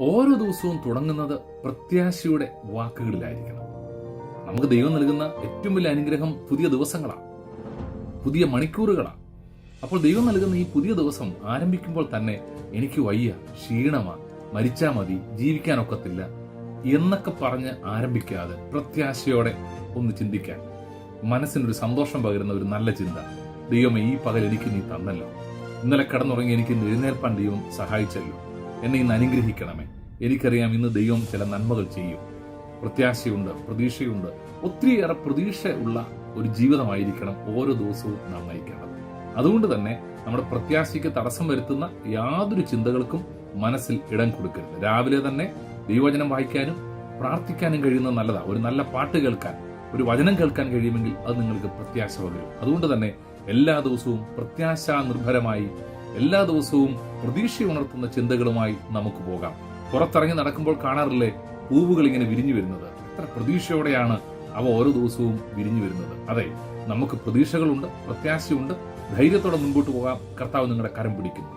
ഓരോ ദിവസവും തുടങ്ങുന്നത് പ്രത്യാശയുടെ വാക്കുകളിലായിരിക്കണം. നമുക്ക് ദൈവം നൽകുന്ന ഏറ്റവും വലിയ അനുഗ്രഹം പുതിയ ദിവസങ്ങളാണ്. പുതിയ മണിക്കൂറുകളാണ്. അപ്പോൾ ദൈവം നൽകുന്ന ഈ പുതിയ ദിവസം ആരംഭിക്കുമ്പോൾ തന്നെ എനിക്ക് വയ്യ ക്ഷീണമാ മരിച്ചാ മതി ജീവിക്കാനൊക്കത്തില്ല എന്നൊക്കെ പറഞ്ഞ് ആരംഭിക്കാതെ പ്രത്യാശയോടെ ഒന്ന് ചിന്തിക്കാൻ. മനസ്സിനൊരു സന്തോഷം പകരുന്ന ഒരു നല്ല ചിന്ത. ദൈവമേ ഈ പകൽ എനിക്ക് നീ തന്നല്ലോ. ഇന്നലെ കിടന്നുറങ്ങി എനിക്ക് എഴുന്നേൽപ്പാൻ ദൈവം സഹായിച്ചല്ലോ. എന്നെ ഇന്ന് അനുഗ്രഹിക്കണമേ. എനിക്കറിയാം ഇന്ന് ദൈവം ചില നന്മകൾ ചെയ്യും. പ്രത്യാശയുണ്ട് പ്രതീക്ഷയുണ്ട്. ഒത്തിരിയേറെ പ്രതീക്ഷ ഉള്ള ഒരു ജീവിതമായിരിക്കണം ഓരോ ദിവസവും നാം നയിക്കേണ്ടത്. അതുകൊണ്ട് തന്നെ നമ്മുടെ പ്രത്യാശയ്ക്ക് തടസ്സം വരുത്തുന്ന യാതൊരു ചിന്തകൾക്കും മനസ്സിൽ ഇടം കൊടുക്കരുത്. രാവിലെ തന്നെ ദൈവവചനം വായിക്കാനും പ്രാർത്ഥിക്കാനും കഴിയുന്ന നല്ലതാണ് ഒരു നല്ല പാട്ട് കേൾക്കാൻ ഒരു വചനം കേൾക്കാൻ കഴിയുമെങ്കിൽ അത് നിങ്ങൾക്ക് പ്രത്യാശ പകരും. അതുകൊണ്ട് തന്നെ എല്ലാ ദിവസവും പ്രത്യാശാ നിർഭരമായി എല്ലാ ദിവസവും പ്രതീക്ഷ ഉണർത്തുന്ന ചിന്തകളുമായി നമുക്ക് പോകാം. പുറത്തിറങ്ങി നടക്കുമ്പോൾ കാണാറില്ലേ പൂവുകൾ ഇങ്ങനെ വിരിഞ്ഞു വരുന്നത്? എത്ര പ്രതീക്ഷയോടെയാണ് അവ ഓരോ ദിവസവും വിരിഞ്ഞു വരുന്നത്. അതെ നമുക്ക് പ്രതീക്ഷകളുണ്ട് പ്രത്യാശയുണ്ട്. ധൈര്യത്തോടെ മുൻപോട്ട് പോകാം. കർത്താവ് നിങ്ങളുടെ കരം പിടിക്കുന്നു.